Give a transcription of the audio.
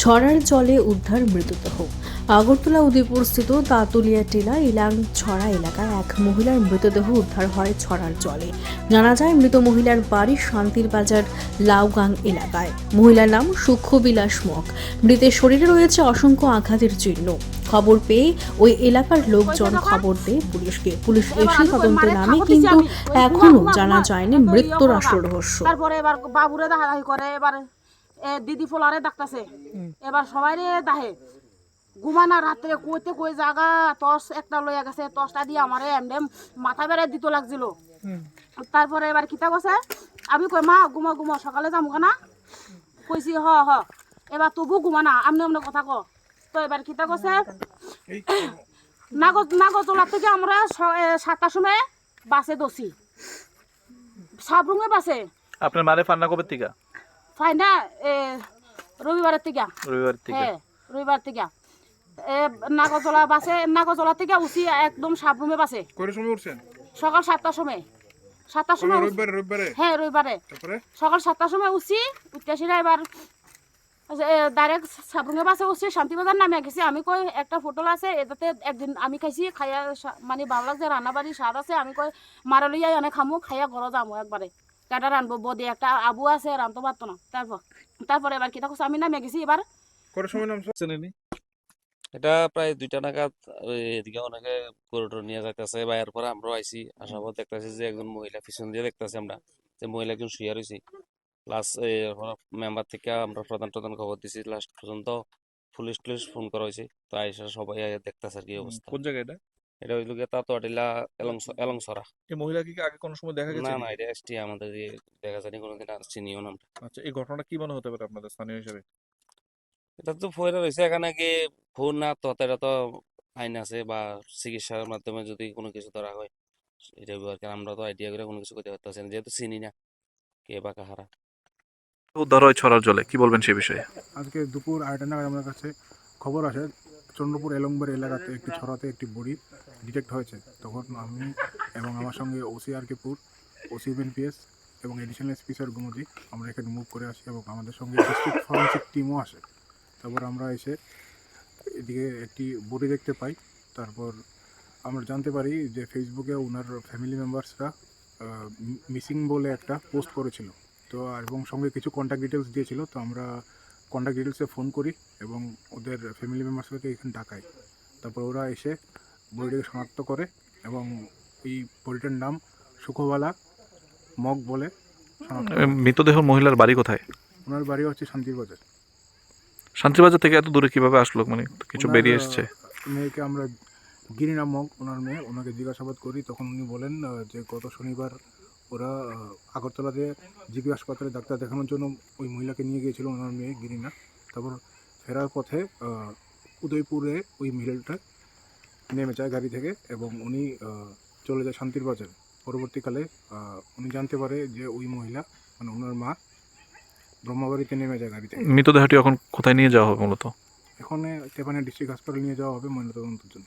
ছড়ার জলে উদ্ধার মৃতদেহ। আগরতলা উদয়পুর স্থিত তাতুলিয়া টিলা ইলাং ছড়া এলাকায় এক মহিলার মৃতদেহ উদ্ধার হয় ছড়ার জলে। জানা যায় মৃত মহিলার বাড়ি শান্তির বাজার লাউগাং এলাকায়। মহিলার নাম সূক্ষ্মবিলাস মক মৃতের শরীরে রয়েছে অসংখ্য আঘাতের চিহ্ন। খবর পেয়ে ওই এলাকার লোকজন খবর দেয় পুলিশকে। পুলিশ এসে তদন্তে নামে কিন্তু এখনও জানা যায়নি মৃত্যুর আসল রহস্য। তারপরে এবার বাবুরে করে এবার। দিদি ফোলারে ডাকতেছে। এবার সবাই রে দাহে ঘুমানা রাত্রে কইতে কই জাগা টস একটা লইয়া গেছে টসটা দিয়ে আমারে এমডেম মাথা বেড়ে দিতে লাগছিল। তারপরে এবার কিতা কছে আমি কই মা ঘুমা ঘুমা সকালে যাব না কইছি হ হ। এবার তবু ঘুমানা আমনে আমনে কথা ক। তো এবার কিতা কছে নাগর নাগরতলা থেকে আমরা সাতটার সময় বাসে দোষী সাবরুমে বাসে। আপনার মারে ফান্না কবে থেকে? ফাই না এ রবিবারের থেকে। রবিবার থেকে। হ্যাঁ রবিবার থেকে। এ নাগরতলা বাসে নাগরতলা থেকে উঠি একদম সাবরুমে বাসে। সময় উঠছেন? সকাল সাতটার সময়। সাতটার সময় রবিবারে রবিবারে? হ্যাঁ রবিবারে। সকাল সাতটার সময় উঠছি উঠতেছিরা এবার ডাইরেক্ট সাবরুমে বাসে উঠছি শান্তিবাজার নামে গেছি। আমি কই একটা ফটো আছে এটাতে একদিন আমি খাইছি খাইয়া মানে ভালো লাগছে রান্না বাড়ি স্বাদ আছে। আমি কই মারা লইয়া এনে খামু খাইয়া ঘর যামু একবারে। কাটা রানবো বদি একটা আবু আছে রানতে পারতো না। তারপর তারপরে এবার কিতা করছে আমি নামে গেছি এবার কয়টার সময় নামছো চেনেনি এটা প্রায় দুইটা নাগাদ এদিকে অনেকে করিডোর নিয়ে যাইতেছে বা এরপরে আমরাও আইছি। আসার পর দেখতেছি যে একজন মহিলা পিছন দিয়ে দেখতেছি আমরা যে মহিলা একজন শুয়ে রয়েছে লাস্ট মেম্বার থেকে আমরা প্রধান প্রধান খবর দিছি লাস্ট পর্যন্ত পুলিশ টুলিশ ফোন করা হয়েছে তো আইসা সবাই দেখতেছে আর কি অবস্থা কোন জায়গায় এটা? এটা হইল গিয়ে তাতোয়াটিলা এলংস এলংসরা এই মহিলা কি আগে কোনো সময় দেখা গেছে না না এটা এসটি আমাদের দেখা যায়নি কোনোদিন আর চিনিও না আচ্ছা এই ঘটনাটা কি মনে হতে পারে আপনাদের স্থানীয় হিসেবে? এটা তো ফয়রা রয়েছে এখানে গিয়ে ফোন না তো এটা তো আইন আছে বা চিকিৎসার মাধ্যমে যদি কোনো কিছু ধরা হয় এটা আর কি। আমরা তো আইডিয়া করে কোনো কিছু করতে পারতেছি না যেহেতু চিনি না কে বা কাহারা। উদ্ধার হয় ছড়ার জলে কি বলবেন সে বিষয়ে? আজকে দুপুর আড়াইটা নাগাদ আমার কাছে খবর আসে চন্দ্রপুর এলংবার এলাকাতে একটি ছড়াতে একটি বডি ডিটেক্ট হয়েছে। তখন আমি এবং আমার সঙ্গে ওসি আর কেপুর ওসি বিএনপিএস এবং এডিশনাল এসপি স্যার গুমতি আমরা এখানে মুভ করে আসি এবং আমাদের সঙ্গে ডিস্ট্রিক্ট ফরেন্সিক টিমও আসে। তারপর আমরা এসে এদিকে একটি বডি দেখতে পাই। তারপর আমরা জানতে পারি যে ফেসবুকে ওনার ফ্যামিলি মেম্বার্সরা মিসিং বলে একটা পোস্ট করেছিল। তো এবং সঙ্গে কিছু কন্ট্যাক্ট ডিটেলস দিয়েছিল। তো আমরা কন্ট্যাক্ট ডিটেলসে ফোন করি এবং ওদের ফ্যামিলি মেম্বার্সকে এখানে ডাকাই। তারপর ওরা এসে বডিটাকে শনাক্ত করে এবং এই বডিটার নাম সুখবালা মগ বলে মৃতদেহ মহিলার বাড়ি কোথায়? ওনার বাড়ি হচ্ছে শান্তির বাজার। শান্তিবাজার থেকে এত দূরে কীভাবে আসলো? মানে কিছু বেরিয়ে এসছে? মেয়েকে আমরা গিরিনা মগ ওনার মেয়ে ওনাকে জিজ্ঞাসাবাদ করি। তখন উনি বলেন যে গত শনিবার ওরা আগরতলাতে জিবি হাসপাতালে ডাক্তার দেখানোর জন্য ওই মহিলাকে নিয়ে গিয়েছিল ওনার মেয়ে গিরিনা। তারপর ফেরার পথে উদয়পুরে ওই মহিলাটা নেমে যায় গাড়ি থেকে এবং উনি চলে যায় শান্তির বাজার। পরবর্তীকালে উনি জানতে পারে যে ওই মহিলা মানে ওনার মা ব্রহ্মাবাড়িতে নেমে যায় গাড়ি থেকে। মৃতদেহটি এখন কোথায় নিয়ে যাওয়া হবে মূলত? এখন তেপানিয়া ডিস্ট্রিক্ট হাসপাতালে নিয়ে যাওয়া হবে ময়নাতদন্তের জন্য।